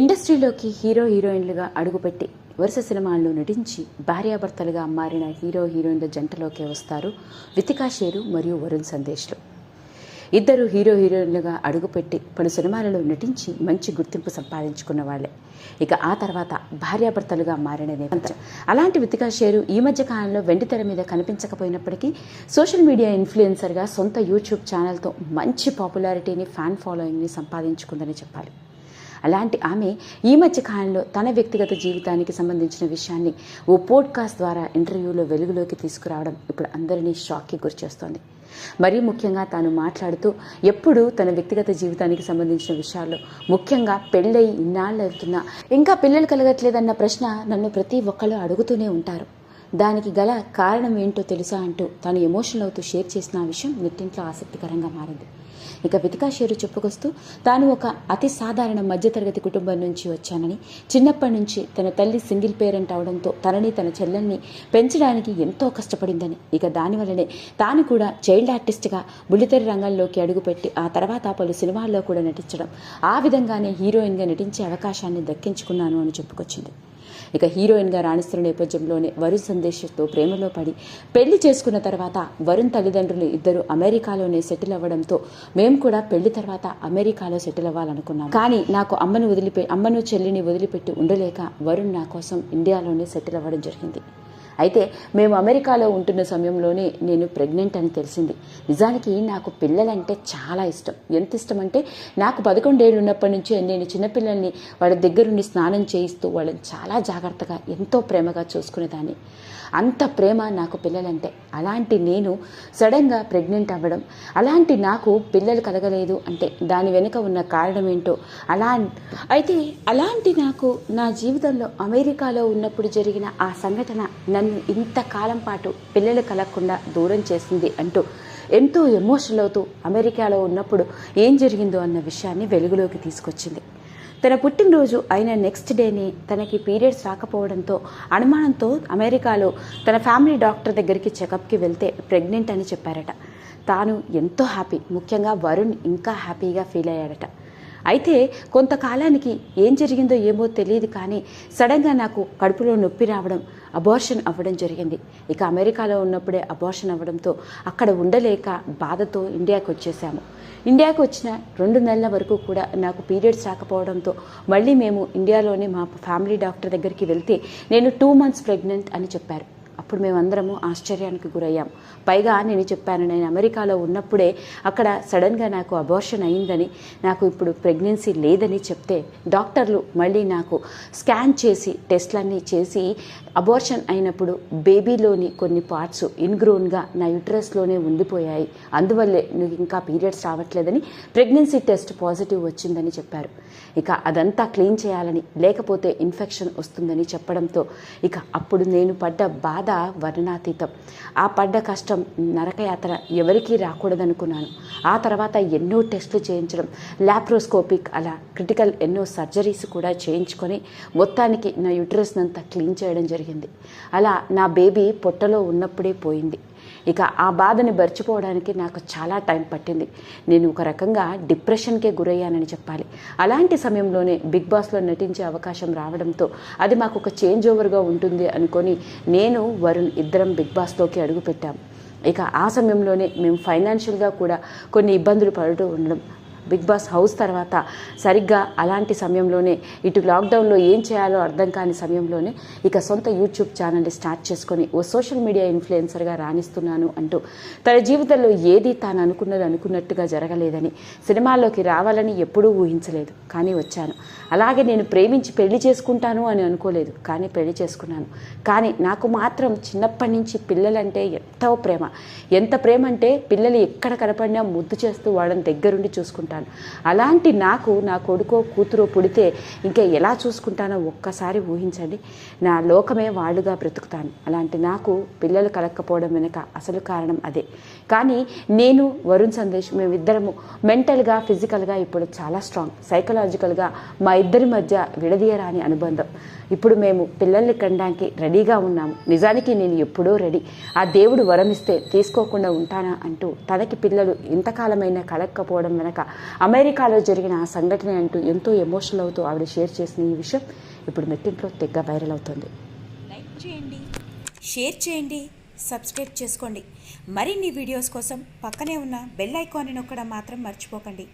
ఇండస్ట్రీలోకి హీరో హీరోయిన్లుగా అడుగుపెట్టి వరుస సినిమాల్లో నటించి భార్యాభర్తలుగా మారిన హీరో హీరోయిన్ల జంటలోకే వస్తారు వితికా షేరు మరియు వరుణ్ సందేశ్లు. ఇద్దరు హీరో హీరోయిన్లుగా అడుగుపెట్టి పలు సినిమాలలో నటించి మంచి గుర్తింపు సంపాదించుకున్న వాళ్ళే. ఇక ఆ తర్వాత భార్యాభర్తలుగా మారిన నేపథ్యం. అలాంటి వితికా షేరు ఈ మధ్య కాలంలో వెండితెర మీద కనిపించకపోయినప్పటికీ సోషల్ మీడియా ఇన్ఫ్లుయెన్సర్గా సొంత యూట్యూబ్ ఛానల్తో మంచి పాపులారిటీని ఫ్యాన్ ఫాలోయింగ్ని సంపాదించుకుందని చెప్పాలి. అలాంటి ఆమె ఈ మధ్య కాలంలో తన వ్యక్తిగత జీవితానికి సంబంధించిన విషయాన్ని ఓ పోడ్కాస్ట్ ద్వారా ఇంటర్వ్యూలో వెలుగులోకి తీసుకురావడం ఇప్పుడు అందరినీ షాక్కి గురిచేస్తోంది. మరీ ముఖ్యంగా తాను మాట్లాడుతూ ఎప్పుడు తన వ్యక్తిగత జీవితానికి సంబంధించిన విషయాల్లో ముఖ్యంగా పెళ్ళై ఇన్నాళ్ళు అవుతున్నా ఇంకా పిల్లలు కలగట్లేదన్న ప్రశ్న నన్ను ప్రతి ఒక్కళ్ళు అడుగుతూనే ఉంటారు. దానికి గల కారణం ఏంటో తెలుసా అంటూ తాను ఎమోషనల్ అవుతూ షేర్ చేసిన ఆ విషయం నెట్టింట్లో ఆసక్తికరంగా మారింది. ఇక వితికా షేరు చెప్పుకొస్తూ తాను ఒక అతి సాధారణ మధ్యతరగతి కుటుంబం నుంచి వచ్చానని చిన్నప్పటి నుంచి తన తల్లి సింగిల్ పేరెంట్ అవడంతో తనని తన చెల్లెల్ని పెంచడానికి ఎంతో కష్టపడిందని ఇక దానివల్లనే తాను కూడా చైల్డ్ ఆర్టిస్ట్గా బుల్లితెర రంగంలోకి అడుగుపెట్టి ఆ తర్వాత పలు సినిమాల్లో కూడా నటించడం ఆ విధంగానే హీరోయిన్గా నటించే అవకాశాన్ని దక్కించుకున్నాను అని చెప్పుకొచ్చింది. ఇక హీరోయిన్గా రాణిస్తున్న నేపథ్యంలోనే వరుణ్ సందేశ్తో ప్రేమలో పడి పెళ్ళి చేసుకున్న తర్వాత వరుణ్ తల్లిదండ్రులు ఇద్దరు అమెరికాలోనే సెటిల్ అవ్వడంతో మేము కూడా పెళ్ళి తర్వాత అమెరికాలో సెటిల్ అవ్వాలనుకున్నాం. కానీ నాకు అమ్మను వదిలిపె అమ్మను చెల్లిని వదిలిపెట్టి ఉండలేక వరుణ్ నా కోసం ఇండియాలోనే సెటిల్ అవ్వడం జరిగింది. అయితే మేము అమెరికాలో ఉంటున్న సమయంలోనే నేను ప్రెగ్నెంట్ అని తెలిసింది. నిజానికి నాకు పిల్లలంటే చాలా ఇష్టం. ఎంత ఇష్టం అంటే నాకు పదకొండేళ్ళు ఉన్నప్పటి నుంచి నేను చిన్నపిల్లల్ని వాళ్ళ దగ్గరుండి స్నానం చేయిస్తూ వాళ్ళని చాలా జాగ్రత్తగా ఎంతో ప్రేమగా చూసుకునేదాన్ని. అంత ప్రేమ నాకు పిల్లలంటే. అలాంటి నేను సడన్గా ప్రెగ్నెంట్ అవ్వడం అలాంటి నాకు పిల్లలు కలగలేదు అంటే దాని వెనుక ఉన్న కారణం ఏంటో అలా అయితే అలాంటి నాకు నా జీవితంలో అమెరికాలో ఉన్నప్పుడు జరిగిన ఆ సంఘటన నన్ను ఇంతకాలం పాటు పిల్లలు కలగకుండా దూరం చేసింది అంటూ ఎంతో ఎమోషనల్ అవుతూ అమెరికాలో ఉన్నప్పుడు ఏం జరిగిందో అన్న విషయాన్ని వెలుగులోకి తీసుకొచ్చింది. తన పుట్టినరోజు అయిన నెక్స్ట్ డేనే తనకి పీరియడ్స్ రాకపోవడంతో అనుమానంతో అమెరికాలో తన ఫ్యామిలీ డాక్టర్ దగ్గరికి చెకప్కి వెళ్తే ప్రెగ్నెంట్ అని చెప్పారట. తాను ఎంతో హ్యాపీ ముఖ్యంగా వరుణ్ ఇంకా హ్యాపీగా ఫీల్ అయ్యాడట. అయితే కొంతకాలానికి ఏం జరిగిందో ఏమో తెలియదు కానీ సడన్గా నాకు కడుపులో నొప్పి రావడం అబార్షన్ అవ్వడం జరిగింది. ఇక అమెరికాలో ఉన్నప్పుడే అబార్షన్ అవ్వడంతో అక్కడ ఉండలేక బాధతో ఇండియాకి వచ్చేసాము. ఇండియాకి వచ్చిన రెండు నెలల వరకు కూడా నాకు పీరియడ్స్ రాకపోవడంతో మళ్ళీ మేము ఇండియాలోనే మా ఫ్యామిలీ డాక్టర్ దగ్గరికి వెళ్తే నేను టూ మంత్స్ ప్రెగ్నెంట్ అని చెప్పారు. అప్పుడు మేమందరము ఆశ్చర్యానికి గురయ్యాం. పైగా నేను చెప్పాను నేను అమెరికాలో ఉన్నప్పుడే అక్కడ సడన్గా నాకు అబార్షన్ అయిందని నాకు ఇప్పుడు ప్రెగ్నెన్సీ లేదని చెప్తే డాక్టర్లు మళ్ళీ నాకు స్కాన్ చేసి టెస్ట్లన్నీ చేసి అబార్షన్ అయినప్పుడు బేబీలోని కొన్ని పార్ట్స్ ఇన్గ్రోన్గా నా యుట్రస్లోనే ఉండిపోయాయి. అందువల్లే నువ్వు ఇంకా పీరియడ్స్ రావట్లేదని ప్రెగ్నెన్సీ టెస్ట్ పాజిటివ్ వచ్చిందని చెప్పారు. ఇక అదంతా క్లీన్ చేయాలని లేకపోతే ఇన్ఫెక్షన్ వస్తుందని చెప్పడంతో ఇక అప్పుడు నేను పడ్డ బాధ వర్ణాతీతం. ఆ పడ్డ కష్టం నరకయాత్ర ఎవరికీ రాకూడదనుకున్నాను. ఆ తర్వాత ఎన్నో టెస్టులు చేయించడం ల్యాప్రోస్కోపిక్ అలా క్రిటికల్ ఎన్నో సర్జరీస్ కూడా చేయించుకొని మొత్తానికి నా యుట్రస్ అంతా క్లీన్ చేయడం జరిగింది. అలా నా బేబీ పొట్టలో ఉన్నప్పుడే పోయింది. ఇక ఆ బాధని మర్చిపోవడానికి నాకు చాలా టైం పట్టింది. నేను ఒక రకంగా డిప్రెషన్కే గురయ్యానని చెప్పాలి. అలాంటి సమయంలోనే బిగ్ బాస్లో నటించే అవకాశం రావడంతో అది మాకు ఒక చేంజ్ ఓవర్గా ఉంటుంది అనుకొని నేను వరుణ్ ఇద్దరం బిగ్ బాస్లోకి అడుగుపెట్టాం. ఇక ఆ సమయంలోనే మేము ఫైనాన్షియల్గా కూడా కొన్ని ఇబ్బందులు పడుతూ ఉండడం బిగ్ బాస్ హౌస్ తర్వాత సరిగ్గా అలాంటి సమయంలోనే ఇటు లాక్డౌన్లో ఏం చేయాలో అర్థం కాని సమయంలోనే ఇక సొంత యూట్యూబ్ ఛానల్ని స్టార్ట్ చేసుకొని ఓ సోషల్ మీడియా ఇన్ఫ్లుయెన్సర్గా రాణిస్తున్నాను అంటూ తన జీవితంలో ఏది తాను అనుకున్నది అనుకున్నట్టుగా జరగలేదని సినిమాల్లోకి రావాలని ఎప్పుడూ ఊహించలేదు. కానీ వచ్చాను. అలాగే నేను ప్రేమించి పెళ్ళి చేసుకుంటాను అని అనుకోలేదు. కానీ పెళ్ళి చేసుకున్నాను. కానీ నాకు మాత్రం చిన్నప్పటి నుంచి పిల్లలంటే ఎంతో ప్రేమ. ఎంత ప్రేమ అంటే పిల్లలు ఎక్కడ కనపడినా ముద్దు చేస్తూ వాళ్ళని దగ్గరుండి చూసుకుంటాను అలాంటి నాకు నా కొడుకో కూతురో పుడితే ఇంకా ఎలా చూసుకుంటానో ఒక్కసారి ఊహించండి. నా లోకమే వాళ్ళుగా బ్రతుకుతాను. అలాంటి నాకు పిల్లలు కలక్కపోవడం వెనుక అసలు కారణం అదే. కానీ నేను వరుణ్ సందేశ్ మేమిద్దరము మెంటల్గా ఫిజికల్గా ఇప్పుడు చాలా స్ట్రాంగ్. సైకలాజికల్గా మా ఇద్దరి మధ్య విడదీయరాని అనుబంధం. ఇప్పుడు మేము పిల్లల్ని కనడానికి రెడీగా ఉన్నాము. నిజానికి నేను ఎప్పుడో రెడీ. ఆ దేవుడు వరమిస్తే తీసుకోకుండా ఉంటానా అంటూ తనకి పిల్లలు ఇంతకాలమైనా కలక్కపోవడం వెనక అమెరికాలో జరిగిన ఆ సంఘటన అంటూ ఎంతో ఎమోషనల్ అవుతూ ఆవిడ షేర్ చేసిన ఈ విషయం ఇప్పుడు మెట్టింట్లో తెగ్గ వైరల్ అవుతుంది. లైక్ చేయండి షేర్ చేయండి సబ్స్క్రైబ్ చేసుకోండి. మరిన్ని వీడియోస్ కోసం పక్కనే ఉన్న బెల్ ఐకాన్ని నొక్కడం మాత్రం మర్చిపోకండి.